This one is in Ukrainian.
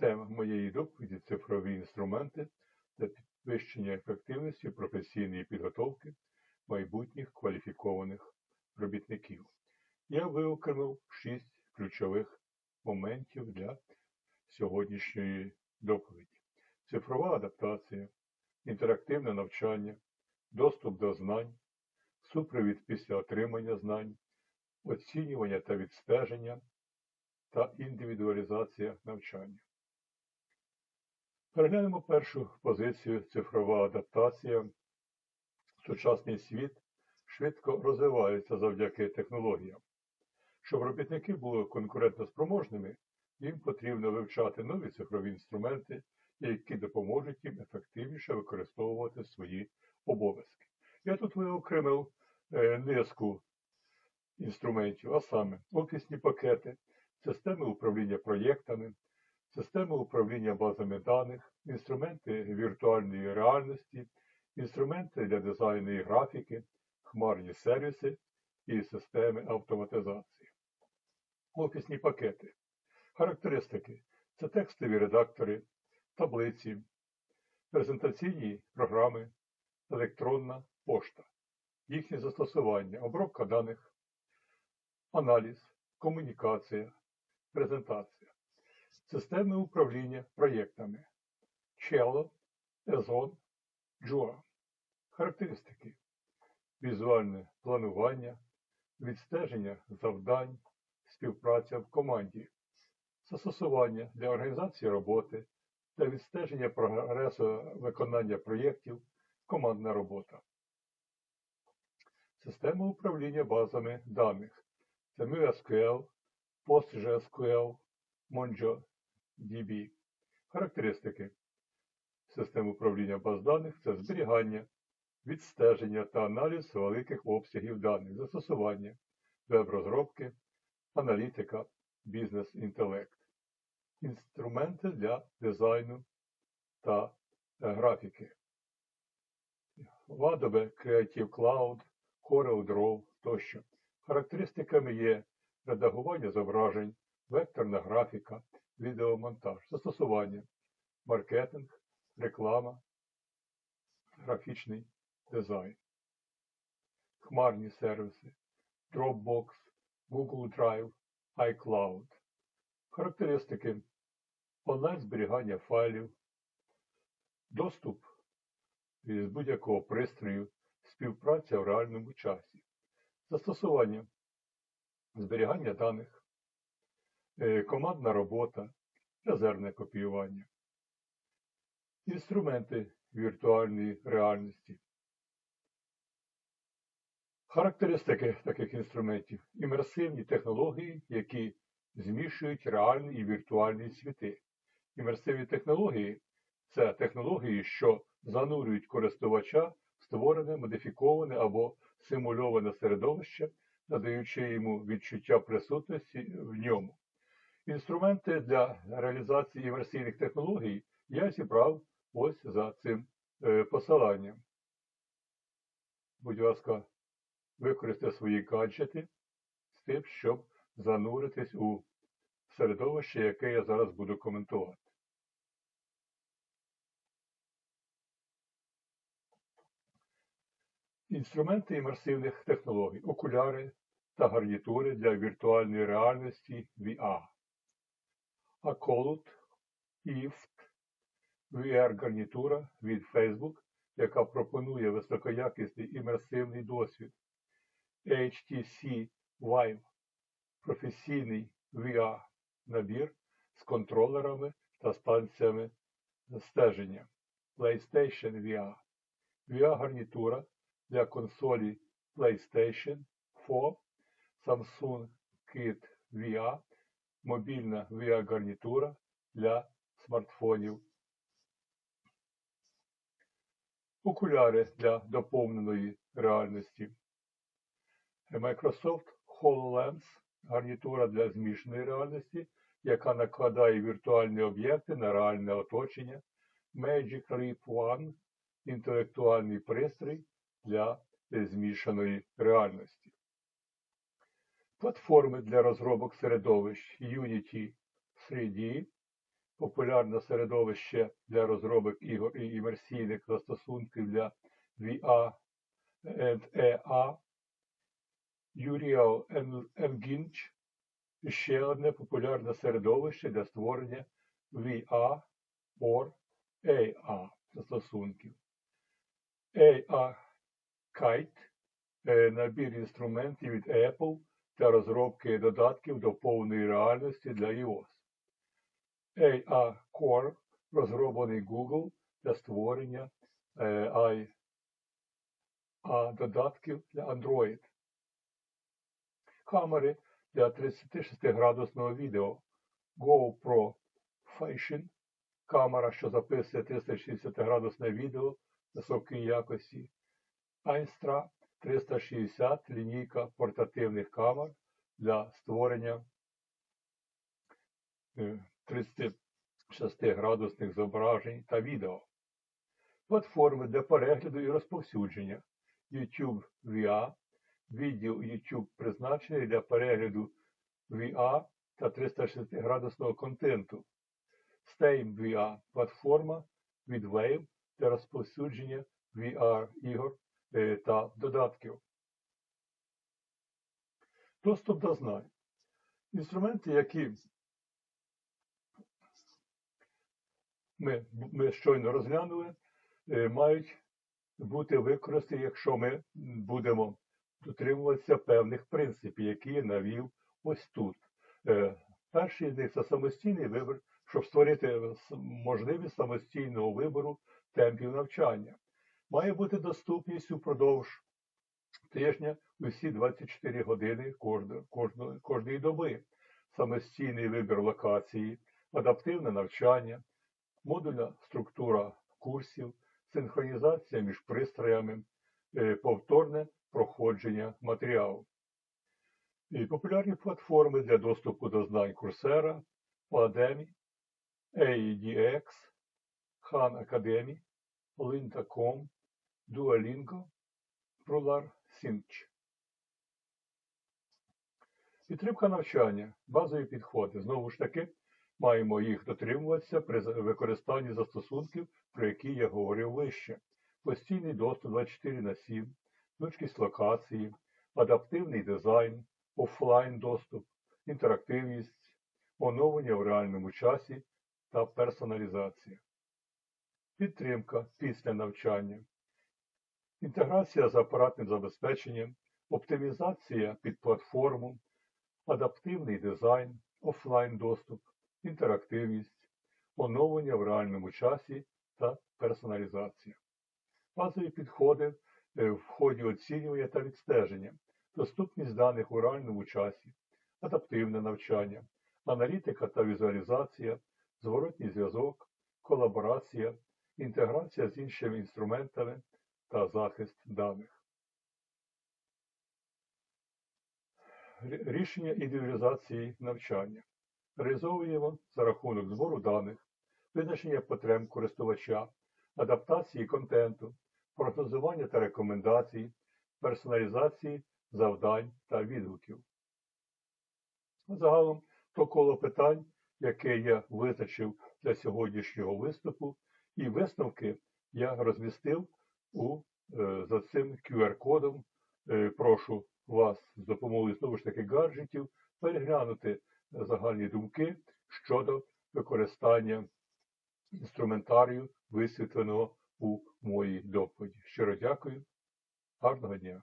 Тема моєї доповіді цифрові інструменти для підвищення ефективності професійної підготовки майбутніх кваліфікованих робітників. Я виокремив шість ключових моментів для сьогоднішньої доповіді: цифрова адаптація, інтерактивне навчання, доступ до знань, супровід після отримання знань, оцінювання та відстеження та індивідуалізація навчання. Переглянемо першу позицію цифрова адаптація. Сучасний світ швидко розвивається завдяки технологіям. Щоб робітники були конкурентоспроможними, їм потрібно вивчати нові цифрові інструменти, які допоможуть їм ефективніше використовувати свої обов'язки. Я тут виокремив е, низку інструментів, а саме офісні пакети, системи управління проєктами, системи управління базами даних, інструменти віртуальної реальності, інструменти для дизайну і графіки, хмарні сервіси і системи автоматизації. Офісні пакети. Характеристики це текстові редактори, таблиці, презентаційні програми, електронна пошта, їхнє застосування, обробка даних, аналіз, комунікація, презентація, системи управління проєктами, Cello, Ezon, Joa. Характеристики, візуальне планування, відстеження завдань, співпраця в команді, застосування для організації роботи, для відстеження прогресу виконання проєктів, командна робота. Система управління базами даних. Це MySQL, PostgreSQL, MongoDB. Характеристики. Систем управління баз даних це зберігання, відстеження та аналіз великих обсягів даних, застосування, веб-розробки, аналітика, бізнес-інтелект, інструменти для дизайну та графіки. Adobe Creative Cloud, CorelDRAW тощо. Характеристиками є редагування зображень, векторна графіка, відеомонтаж, застосування, маркетинг, реклама, графічний дизайн, хмарні сервіси, Dropbox, Google Drive, iCloud. Характеристики онлайн зберігання файлів, доступ з будь-якого пристрою, співпраця в реальному часі, застосування, зберігання даних, командна робота, резервне копіювання, інструменти віртуальної реальності. Характеристики таких інструментів імерсивні технології, які змішують реальні і віртуальні світи. Імерсивні технології це технології, що занурюють користувача в створене, модифіковане або симульоване середовище, надаючи йому відчуття присутності в ньому. Інструменти для реалізації імерсійних технологій я зібрав ось за цим е, посиланням. Будь ласка, використайте свої гаджети з тим, щоб зануритись у середовище, яке я зараз буду коментувати. Інструменти імерсивних технологій, окуляри та гарнітури для віртуальної реальності VR. Accolut IFT VR-гарнітура від Facebook, яка пропонує високоякісний імерсивний досвід. HTC Vive професійний VR набір з контролерами та станціями стеження. PlayStation VR VR-гарнітура для консолі PlayStation 4, Samsung Kit VR, мобільна VR-гарнітура для смартфонів. Окуляри для доповненої реальності. Microsoft HoloLens гарнітура для змішаної реальності, яка накладає віртуальні об'єкти на реальне оточення. Magic Leap One інтелектуальний пристрій для змішаної реальності. Платформи для розробок середовищ Unity 3D, популярне середовище для розробок ігор і імерсійних застосунків для VR and EA, Unreal Engine ще одне популярне середовище для створення VR or AR застосунків. AR Kite е, набір інструментів від Apple для розробки додатків до повної реальності для iOS. AR Core розроблений Google для створення е, IA додатків для Android. Камери для 36-градусного відео GoPro Fashion камера, що записує 360-градусне відео високої якості. Айстра 360 лінійка портативних камер для створення 36-градусних зображень та відео. Платформи для перегляду і розповсюдження YouTube VR, відділ YouTube призначений для перегляду VR та 360-градусного контенту. Steam VR платформа від Wave для розповсюдження VR ігор е, та додатків. Доступ до знань. Інструменти, які ми, ми щойно розглянули, е, мають бути використані, якщо ми будемо дотримуватися певних принципів, які я навів ось тут. Е, перший з них це самостійний вибір, щоб створити можливість самостійного вибору темпів навчання. Має бути доступність упродовж тижня усі 24 години кожної, кожної, доби, самостійний вибір локації, адаптивне навчання, модульна структура курсів, синхронізація між пристроями, е, повторне проходження матеріалу. І популярні платформи для доступу до знань Coursera, Udemy, AEDX, Khan Academy, Linda.com, Duolingo, Rular Sinch. Підтримка навчання, базові підходи. Знову ж таки, маємо їх дотримуватися при використанні застосунків, про які я говорив вище. Постійний доступ 24 на 7, гнучкість локації, адаптивний дизайн, офлайн доступ, інтерактивність, оновлення в реальному часі та персоналізація. Підтримка після навчання, інтеграція з апаратним забезпеченням, оптимізація під платформу, адаптивний дизайн, офлайн доступ, інтерактивність, оновлення в реальному часі та персоналізація. Базові підходи е, в ході оцінювання та відстеження, доступність даних у реальному часі, адаптивне навчання, аналітика та візуалізація, зворотній зв'язок, колаборація, інтеграція з іншими інструментами та захист даних. Рішення індивідуалізації навчання. Реалізовуємо за рахунок збору даних, визначення потреб користувача, адаптації контенту, прогнозування та рекомендацій, персоналізації завдань та відгуків. Загалом то коло питань, яке я визначив для сьогоднішнього виступу, і висновки я розмістив у, е, за цим QR-кодом. Е, прошу вас з допомогою знову ж таки гаджетів переглянути загальні думки щодо використання інструментарію, висвітленого у моїй доповіді. Щиро дякую, гарного дня!